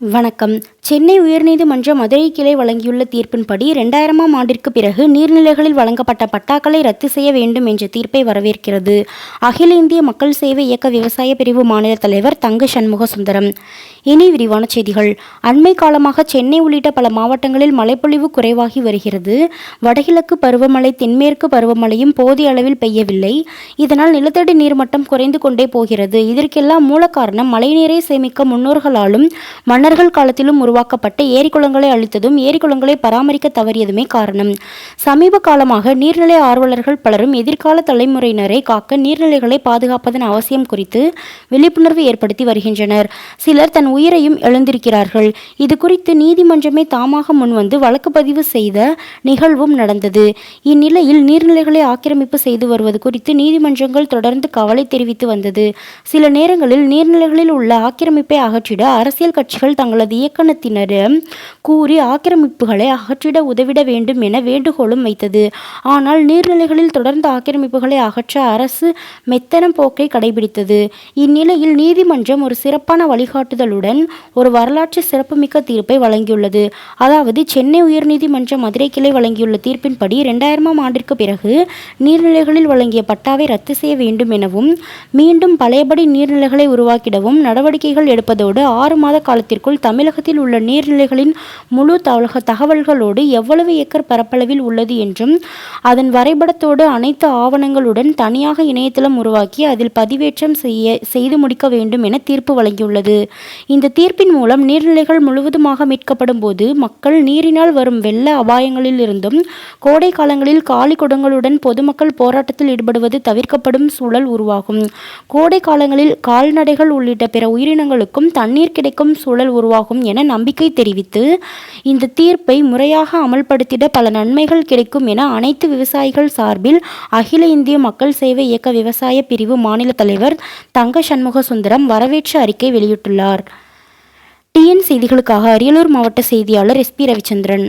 வணக்கம். சென்னை உயர்நீதிமன்ற மதுரை கிளை வழங்கியுள்ள தீர்ப்பின்படி இரண்டாயிரமாம் ஆண்டிற்கு பிறகு நீர்நிலைகளில் வழங்கப்பட்ட பட்டாக்களை ரத்து செய்ய வேண்டும் என்ற தீர்ப்பை வரவேற்கிறது. அகில இந்திய மக்கள் சேவை இயக்க விவசாய பிரிவு மாநில தலைவர் தங்க சண்முக சுந்தரம் இனி விரிவான செய்திகள். அண்மை காலமாக சென்னை உள்ளிட்ட பல மாவட்டங்களில் மழைப்பொழிவு குறைவாகி வருகிறது. வடகிழக்கு பருவமழை தென்மேற்கு பருவமழையும் போதிய அளவில் பெய்யவில்லை. இதனால் நிலத்தடி நீர்மட்டம் குறைந்து கொண்டே போகிறது. இதற்கெல்லாம் மூல காரணம் மழைநீரை சேமிக்க முன்னோர்களாலும் மன்னர்கள் காலத்திலும் உருவாக்கப்பட்ட ஏரிக்குளங்களை அழித்ததும் ஏரிக்குளங்களை பராமரிக்க தவறியதுமே காரணம். சமீப காலமாக நீர்நிலை ஆர்வலர்கள் பலரும் எதிர்கால தலைமுறையினரை காக்க நீர்நிலைகளை பாதுகாப்பதன் அவசியம் குறித்து விழிப்புணர்வு ஏற்படுத்தி வருகின்றனர். சிலர் தன் உயிரையும் எழுந்திருக்கிறார்கள் இது குறித்து நீதிமன்றமே தாமாக முன்வந்து வழக்கு பதிவு செய்த நிகழ்வும் நடந்தது. இந்நிலையில் நீர்நிலைகளை ஆக்கிரமிப்பு செய்து வருவது குறித்து நீதிமன்றங்கள் தொடர்ந்து கவலை தெரிவித்து வந்தது. சில நேரங்களில் நீர்நிலைகளில் உள்ள ஆக்கிரமிப்பை அகற்றிட அரசியல் கட்சிகள் தங்களது இயக்கத்தினரிடம் கூறி ஆக்கிரமிப்புகளை அகற்றிட உதவிட வேண்டும் என வேண்டுகோளும் வைத்தது. ஆனால் நீர்நிலைகளில் தொடர்ந்து ஆக்கிரமிப்புகளை அகற்ற அரசு மெத்தனம் போக்கை கடைபிடித்தது. இந்நிலையில் நீதிமன்றம் ஒரு சிறப்பான வழிகாட்டுதலுடன் ஒரு வரலாற்று சிறப்புமிக்க தீர்ப்பை வழங்கியுள்ளது. அதாவது சென்னை உயர்நீதிமன்ற மதுரை கிளை வழங்கியுள்ள தீர்ப்பின்படி இரண்டாயிரமாம் ஆண்டிற்கு பிறகு நீர்நிலைகளில் வழங்கிய பட்டாவை ரத்து செய்ய வேண்டும் எனவும் மீண்டும் பழையபடி நீர்நிலைகளை உருவாக்கிடவும் நடவடிக்கைகள் எடுப்பதோடு ஆறு மாத காலத்திற்கு காலத்திற்குள் தமிழகத்தில் உள்ள நீர்நிலைகளின் முழு தகவல்களோடு எவ்வளவு ஏக்கர் பரப்பளவில் உள்ளது என்றும் அதன் வரைபடத்தோடு அனைத்து ஆவணங்களுடன் தனியாக இணையதளம் உருவாக்கி அதில் பதிவேற்றம் செய்ய செய்து முடிக்க வேண்டும் என தீர்ப்பு வழங்கியுள்ளது. இந்த தீர்ப்பின் மூலம் நீர்நிலைகள் முழுவதுமாக மீட்கப்படும் போது மக்கள் நீரினால் வரும் வெள்ள அபாயங்களில் இருந்தும் கோடை காலங்களில் காலி குடங்களுடன் பொதுமக்கள் போராட்டத்தில் ஈடுபடுவது தவிர்க்கப்படும் சூழல் உருவாகும். கோடை காலங்களில் கால்நடைகள் உள்ளிட்ட பிற உயிரினங்களுக்கும் தண்ணீர் கிடைக்கும் சூழல் உருவாகும் என நம்பிக்கை தெரிவித்து இந்த தீர்ப்பை முறையாக அமல்படுத்திட பல நன்மைகள் கிடைக்கும் என அனைத்து விவசாயிகள் சார்பில் அகில இந்திய மக்கள் சேவை இயக்க விவசாய பிரிவு மாநில தலைவர் தங்க சண்முக சுந்தரம் வரவேற்று அறிக்கை வெளியிட்டுள்ளார். டிஎன் செய்திகளுக்காக அரியலூர் மாவட்ட செய்தியாளர் எஸ் பி ரவிச்சந்திரன்.